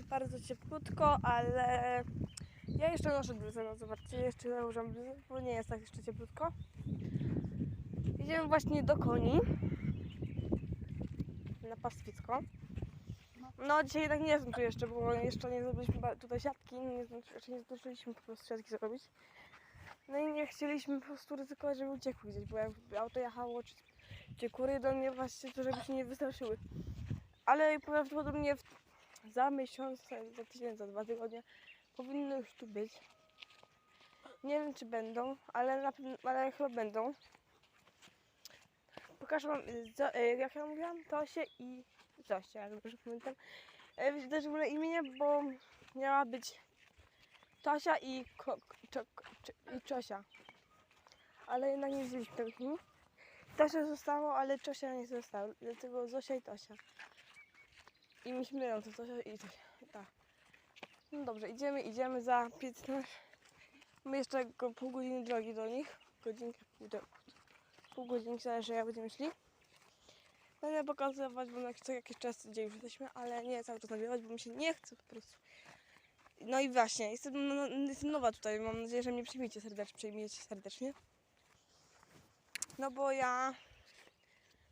bardzo cieplutko, ale ja jeszcze noszę bluzę, no zobaczcie, jeszcze założam bluzę, bo nie jest tak jeszcze cieplutko. Idziemy właśnie do koni na pastwisko. No dzisiaj jednak nie jestem tu jeszcze, bo jeszcze nie zrobiliśmy tutaj siatki, nie, jeszcze nie zdążyliśmy po prostu siatki zrobić. No i nie chcieliśmy po prostu ryzykować, żeby uciekły gdzieś, bo jakby auto jechało, czy, czy kury do mnie właśnie, to żeby się nie wystraszyły. Ale prawdopodobnie w, za miesiąc, za tydzień, za dwa tygodnie powinny już tu być. Nie wiem czy będą, ale, na, pewno- ale chyba będą. Pokażę wam, y, jak ja mówiłam, Tosię i Zosię, jak dobrze pamiętam. E, Też w ogóle imienia, bo miała być Tosia i, ko, czo, i Czosia. Ale jednak nie wzięliśmy tego imienia. Tosia zostało, ale Czosia nie zostało. Dlatego Zosia i Tosia. I mi się mylą, to Tosia i Tosia. Tak. No dobrze, idziemy, idziemy za 15. Mamy jeszcze pół godziny drogi do nich. Godzinkę, pół, pół godzinki, zależy jak będziemy szli. Będę pokazywać, bo na co jakiś czas gdzie już jesteśmy, ale nie cały czas nagrywać, bo mi się nie chce po prostu. No i właśnie, jestem, no, jestem nowa tutaj, mam nadzieję, że mnie przyjmiecie serdecznie, przyjmiecie serdecznie. No bo ja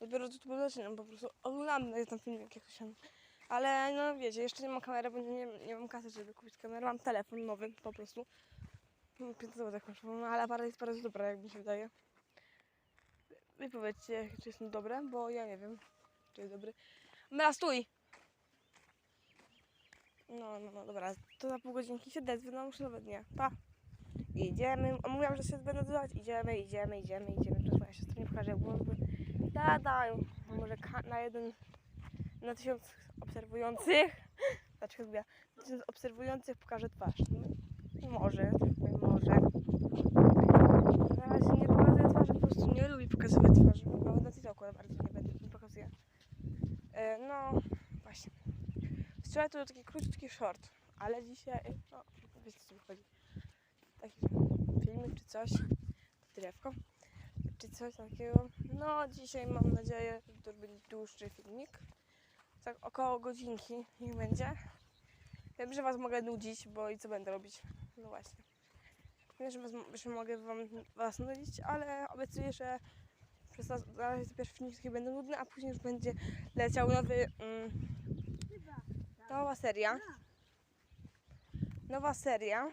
dopiero tu zaczynam, po prostu oglądam na ten filmik jak to się... Ale no wiecie, jeszcze nie mam kamery, bo nie, nie mam kasy, żeby kupić kamerę, mam telefon nowy po prostu. No, 500 zł kosztował, ale aparat jest bardzo dobra, jak mi się wydaje. Wy powiedzcie, czy jest dobre, bo ja nie wiem, czy jest dobry. Mela, stój! No, no, no, dobra, to za pół godzinki się odezwę, no muszę nawet nie. Pa! Idziemy, mówiłam, że się będę odzywać. Idziemy, idziemy, idziemy, idziemy. Teraz moja siostra nie pokaże, bo da, da, może na jeden, na tysiąc obserwujących, znaczy chyba, na tysiąc obserwujących pokażę twarz. No, może, tak może. Na razie nie pokazuję twarzy, po prostu nie lubię pokazywać twarzy. Nawet na TikToku bardzo nie będę nie pokazuję. E, no, właśnie. Wczoraj to był taki krótki short, ale dzisiaj, no, wiecie co mi chodzi. Taki filmik czy coś, drewko, czy coś takiego. No, dzisiaj mam nadzieję, że to będzie dłuższy filmik. Tak około godzinki niech będzie. Wiem, że Was mogę nudzić, bo i co będę robić? No właśnie. Wiem, że, was, że mogę wam, Was nudzić, ale obiecuję, że przez nas, na razie te pierwsze filmiki będą nudne, a później już będzie leciał nowy, mm, nowa seria. Nowa seria.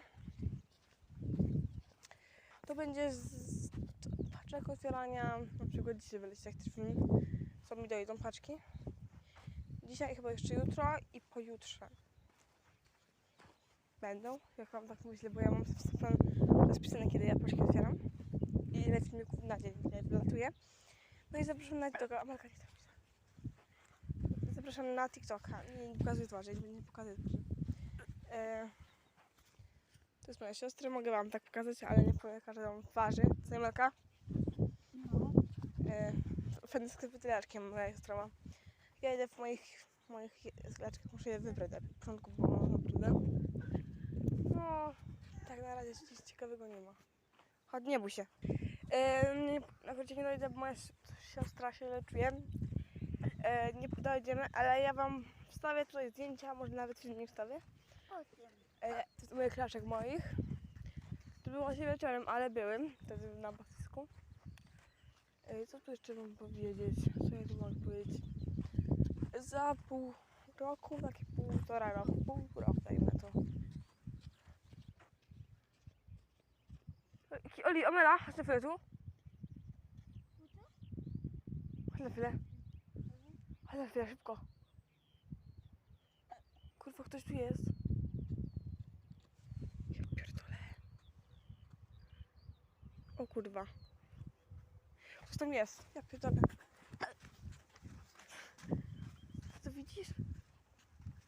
To będzie z to paczek otwierania, na przykład dzisiaj wyleci jak też co mi dojdą paczki. Dzisiaj chyba jeszcze jutro i pojutrze będą, jak wam tak myślę, bo ja mam wstępem rozpisane, kiedy ja paczki otwieram i ile filmików na dzień ja wylatuję. No i zapraszam na TikToka. Amelka, nie myślę. Zapraszam na TikToka. Nie, pokazuję twarzy, nie, pokazuję twarzy. E, to jest moja siostra, mogę wam tak pokazać, ale nie pokażę wam twarzy. Co nie, Amelka? No. E, sklep wytyczaczkiem moja siostra ma. Ja idę w moich, moich sklepaczkach, muszę je wybrać na początku, bo mam naprawdę. No, tak na razie nic ciekawego nie ma. Chodź, nie bój się. Nie, na razie nie dojdę, bo moja si- siostra się leczyje. E, nie dojdziemy, ale ja wam wstawię tutaj zdjęcia, może nawet filmik wstawię. E, to jest moich klaczek moich. To było się wieczorem, ale byłem wtedy na basisku. E, co tu jeszcze mam powiedzieć? Co ja tu mogę powiedzieć? Za pół roku, takie półtora roku, pół roku dajmy to. Oli, Omela, chodź na chwilę tu. Chodź na chwilę. Chodź na chwilę, szybko. Kurwa, ktoś tu jest. Ja pierdolę. O kurwa. Ktoś tam jest. Ja pierdolę. To widzisz?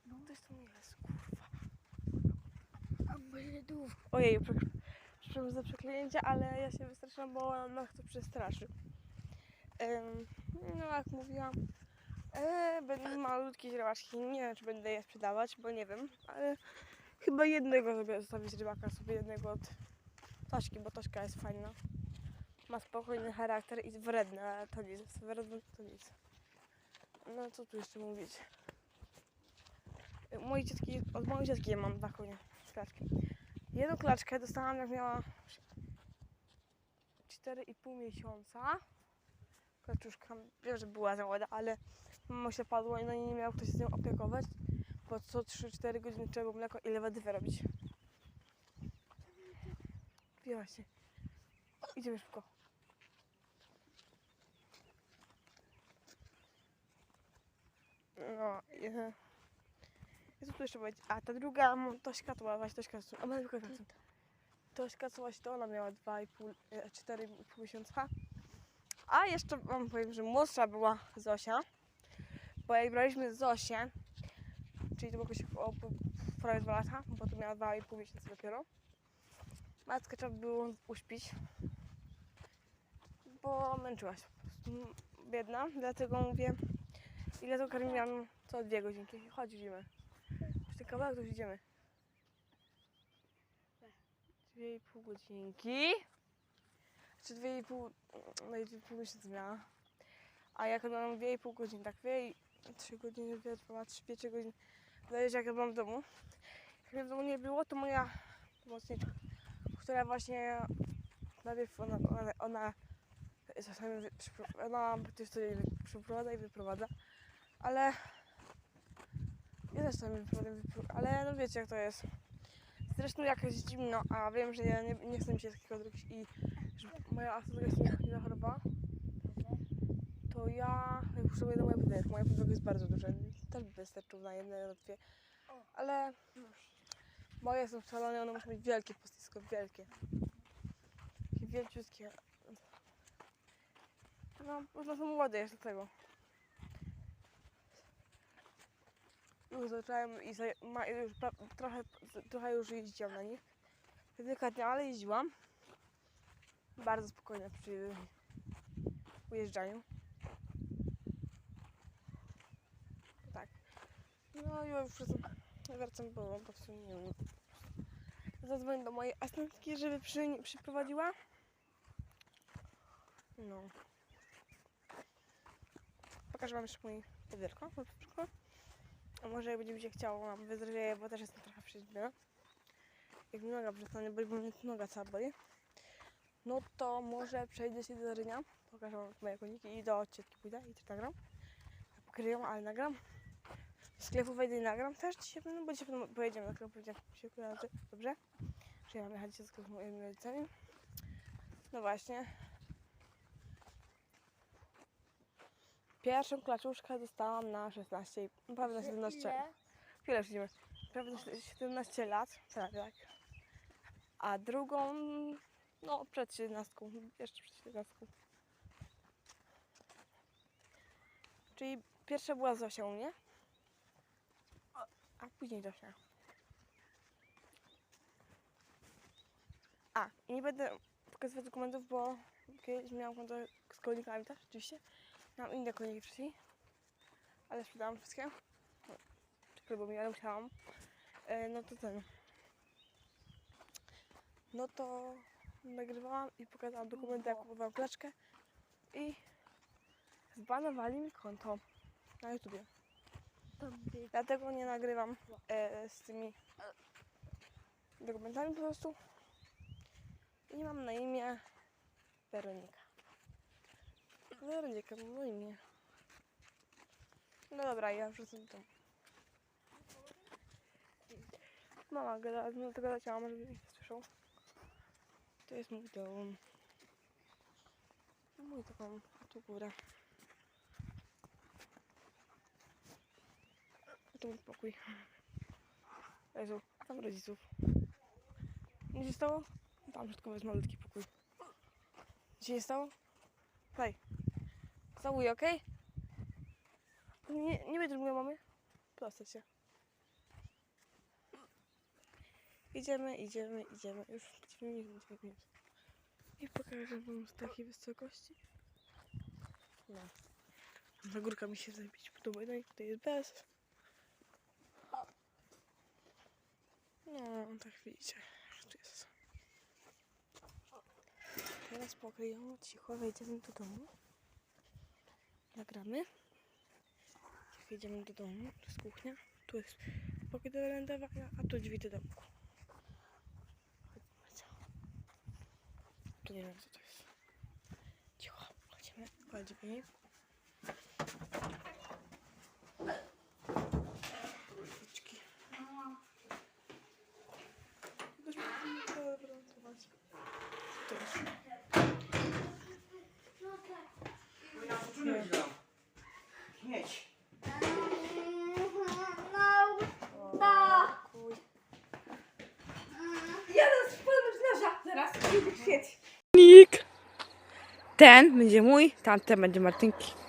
No. Ktoś tam jest, kurwa. A bledów. Ojej, przepraszam za przeklinięcie, ale ja się wystraszyłam, bo nas to przestraszy. Ym, no jak mówiłam, e, będą malutkie źrebaczki. Nie wiem, czy będę je sprzedawać, bo nie wiem, ale chyba jednego sobie zostawić rybaka, sobie jednego od Tośki, bo Tośka jest fajna. Ma spokojny charakter i wredny, ale to nic, wredny to nic. No co tu jeszcze mówić? mojej ciotki, od mojej ja mam dwa konie, klaczki. Jedną klaczkę dostałam jak miała 4,5 miesiąca. Kaczuszka, wiem, że była za młoda, ale mama się padła i no nie miał ktoś się nią opiekować, bo co 3-4 godziny trzeba mleko i lewedywę robić. Właśnie. Idziemy szybko. No, je. Tu jeszcze powiedzieć? A ta druga, Tośka, to była właśnie Tośka, a ma tylko wracam. Tośka, co właśnie to ona miała 2,5, e, 4,5 miesiąca. A jeszcze wam powiem, że młodsza była Zosia, bo jak braliśmy Zosię, czyli to było jakoś o, prawie 2 lata, bo to miała 2,5 miesiąca dopiero. Matkę trzeba było uśpić, bo męczyła się po prostu. M, Biedna, dlatego mówię, ile to karmiłam co dwie godzinki. Chodź, idziemy. Już ten kawałek to już idziemy. Dwie i pół godzinki. Czy dwie i pół, no i dwie i pół miesiąca miała. A jak mam dwie i pół godziny, tak dwie i trzy godziny, dwie, dwa, trzy, pięć godzin. Zależy jak ja byłam w domu. Jak mnie w domu nie było, to moja pomocniczka, która właśnie najpierw ona, ona, ona czasami ona też sobie przyprowadza i wyprowadza, ale ja też wyprowadzam, wypro- ale no wiecie jak to jest. Zresztą jak jest zimno, a wiem, że ja nie, nie chcę mi się takiego zrobić i że moja absolutka jest nie, choroba, to ja potrzebuję do mojej podwórka. Moja podwórka jest bardzo duża, też by wystarczył na jedne, na ale moje są szalone, one muszą być wielkie pustysko, wielkie. Takie wielciutkie. No, można są młode jeszcze tego. Już zacząłem i ma, już trochę, trochę już jeździłam na nich. Delikatnie, ale jeździłam. Bardzo spokojnie przy ujeżdżaniu. Tak. No i już wracam, wracam, bo po prostu nie wiem. Zadzwonię do mojej asystentki, żeby przy, przyprowadziła. No. Pokażę wam jeszcze mój podwórko. A może jak będzie mi się chciało, mam wyzdrowieję, bo też jestem trochę przeźbiona. Jak mi noga przestanie boli, bo mnie noga cała boli. No to może przejdę się do Zarynia, pokażę wam moje koniki i do ciotki pójdę i też nagram. Pokryją, ale nagram. Do sklepu wejdę i nagram też dzisiaj, no bo dzisiaj pojedziemy do sklepu, się kojarzy, dobrze? Że mam jechać do sklepu z moimi rodzicami. No właśnie. Pierwszą klaczuszkę dostałam na 16, i- prawie na 17 Ile? Chwilę. Prawie na 17 lat, prawie tak. A drugą, no przed 17, jeszcze przed 17. Czyli pierwsza była Zosia u mnie, a później Zosia. A, i nie będę pokazywać dokumentów, bo kiedyś miałam konto z konikami też, oczywiście. Miałam inne koniki wcześniej, ale sprzedałam wszystkie przykro było mi, ale musiałam. E, no to ten. No to nagrywałam i pokazałam dokumenty, jak kupowałam klaczkę i zbanowali mi konto na YouTubie. Dlatego nie nagrywam e, z tymi dokumentami po prostu. I mam na imię Weronika. Weronika, mam na. No dobra, ja wrzucę to. Mama gada, no to gadać, a może nie słyszał. To jest mój dom. Mój taką tu górę. A tu mój pokój. Jezu, a tam rodziców. Nie się stało? Tam wszystko jest malutki pokój. Co się stało? Hej. Całuję, okej? Nie, nie będę mówiła mamy? Proszę cię. Idziemy, idziemy, idziemy. Już 9 minut, 9 minut. I pokażę wam z takiej wysokości. No. Na górka mi się zabić podoba. No i tutaj jest bez. No, tak widzicie. Tu jest. Teraz pokryją, cicho, wejdziemy do domu. Nagramy. Jak wejdziemy do domu, to jest kuchnia. Tu jest pokój do lądowania, a tu drzwi do domku. Tu nie wiem co to jest. Cicho, chodźmy po drzwi. Drzwiczki. Dobra, zobacz. Co to jest? Mieć. No, Kuj. Jeden z pełnym noża. Zaraz. Świeć. Nik. Ten będzie mój, tamten będzie Martynki.